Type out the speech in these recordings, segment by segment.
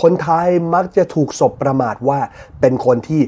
คนไทยมักจะถูกสบประมาทว่าเป็นคนที่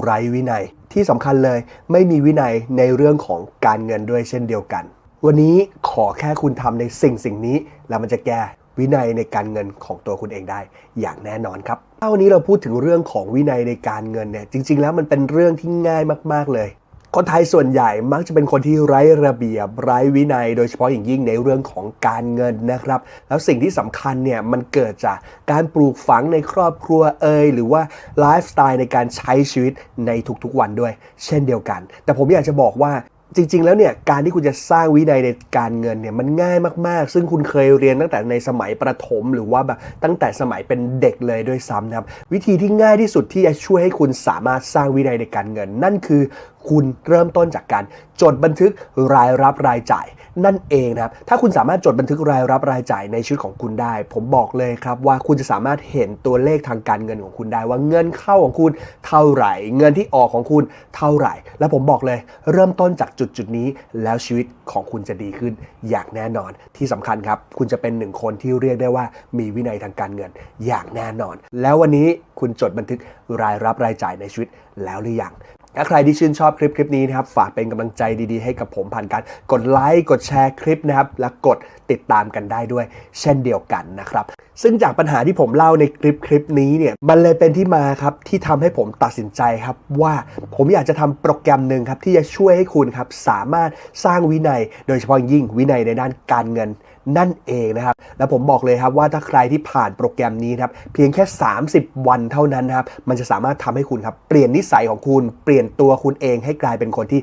ไร้วินัย ที่สำคัญเลยไม่มีวินัยในเรื่องของการเงินด้วยเช่นเดียวกัน วันนี้ขอแค่คุณทำในสิ่งสิ่งนี้ แล้วมันจะแก้วินัยในการเงินของตัวคุณเองได้อย่างแน่นอนครับถ้าวันนี้เราพูดถึงเรื่องของวินัยในการเงินเนี่ยจริง ๆ แล้วมันเป็นเรื่องที่ง่ายมาก ๆเลย คนไทยส่วนใหญ่มักจะเป็นคนที่ไร้ระเบียบไร้วินัย โดยเฉพาะอย่างยิ่งในเรื่องของการเงินนะครับ แล้วสิ่งที่สำคัญเนี่ยมันเกิดจากการปลูกฝังในครอบครัวเอยหรือว่าไลฟ์สไตล์ในการใช้ชีวิตในทุกๆวันด้วย เช่นเดียวกัน แต่ผมอยากจะบอกว่าจริง ๆ แล้วเนี่ยการที่คุณจะสร้างวินัยในการเงินเนี่ยมันง่ายมากๆ ซึ่งคุณเคยเรียนตั้งแต่ในสมัยประถม หรือว่าแบบตั้งแต่สมัยเป็นเด็กเลยด้วยซ้ำนะครับวิธีที่ง่ายที่สุดที่จะช่วยให้คุณสามารถสร้างวินัยในการเงิน นั่นคือ คุณเริ่มต้นจากการจดบันทึกรายรับรายจ่าย นั่นเองนะครับ ถ้าคุณสามารถจดบันทึกรายรับรายจ่ายในชีวิตของคุณได้ ผมบอกเลยครับว่าคุณจะสามารถเห็นตัวเลขทางการเงินของคุณได้ ว่าเงินเข้าของคุณเท่าไหร่ เงินที่ออกของคุณเท่าไหร่ และผมบอกเลย เริ่มต้นจากจุดจุดนี้ แล้วชีวิตของคุณจะดีขึ้นอย่างแน่นอน ที่สำคัญครับ คุณจะเป็นหนึ่งคนที่เรียกได้ว่ามีวินัยทางการเงินอย่างแน่นอน แล้ววันนี้คุณจดบันทึกรายรับรายจ่ายในชีวิตแล้วหรือยัง ถ้าใครที่ชื่นชอบคลิปคลิปนี้นะครับ ฝากเป็นกำลังใจดีๆให้กับผมผ่านการกดไลค์กดแชร์คลิปนะครับ และกดติดตามกันได้ด้วย เช่นเดียวกันนะครับ ซึ่งจากปัญหาที่ผมเล่าในคลิปคลิปนี้เนี่ย มันเลยเป็นที่มาครับ ที่ทำให้ผมตัดสินใจครับ ว่าผมอยากจะทำโปรแกรมหนึ่งครับ ที่จะช่วยให้คุณครับ สามารถสร้างวินัย โดยเฉพาะยิ่งวินัยในด้านการเงินนั่นเองนะครับ และผมบอกเลยครับว่าถ้าใครที่ผ่านโปรแกรมนี้ครับเพียงแค่ 30 วันเท่านั้นนะครับมันจะสามารถทำให้คุณครับเปลี่ยนนิสัยของคุณเปลี่ยนตัวคุณเองให้กลายเป็นคนที่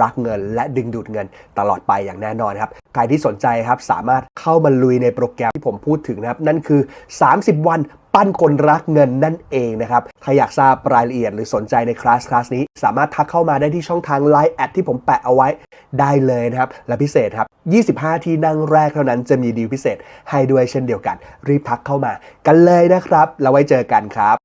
รักเงิน และดึงดูดเงินตลอดไปอย่างแน่นอนครับใครที่สนใจครับสามารถเข้ามาลุยในโปรแกรมที่ผมพูดถึงนะครับนั่นคือ 30 วัน ปั้นคนรักเงินนั่นเองนะครับ ถ้าอยากทราบรายละเอียดหรือสนใจในคลาสคลาสนี้ สามารถทักเข้ามาได้ที่ช่องทาง Line แอดที่ผมแปะเอาไว้ได้เลยนะครับ และพิเศษครับ 25 ที่นั่งแรกเท่านั้นจะมีดีลพิเศษให้ด้วยเช่นเดียวกัน รีบทักเข้ามากันเลยนะครับ แล้วไว้เจอกันครับ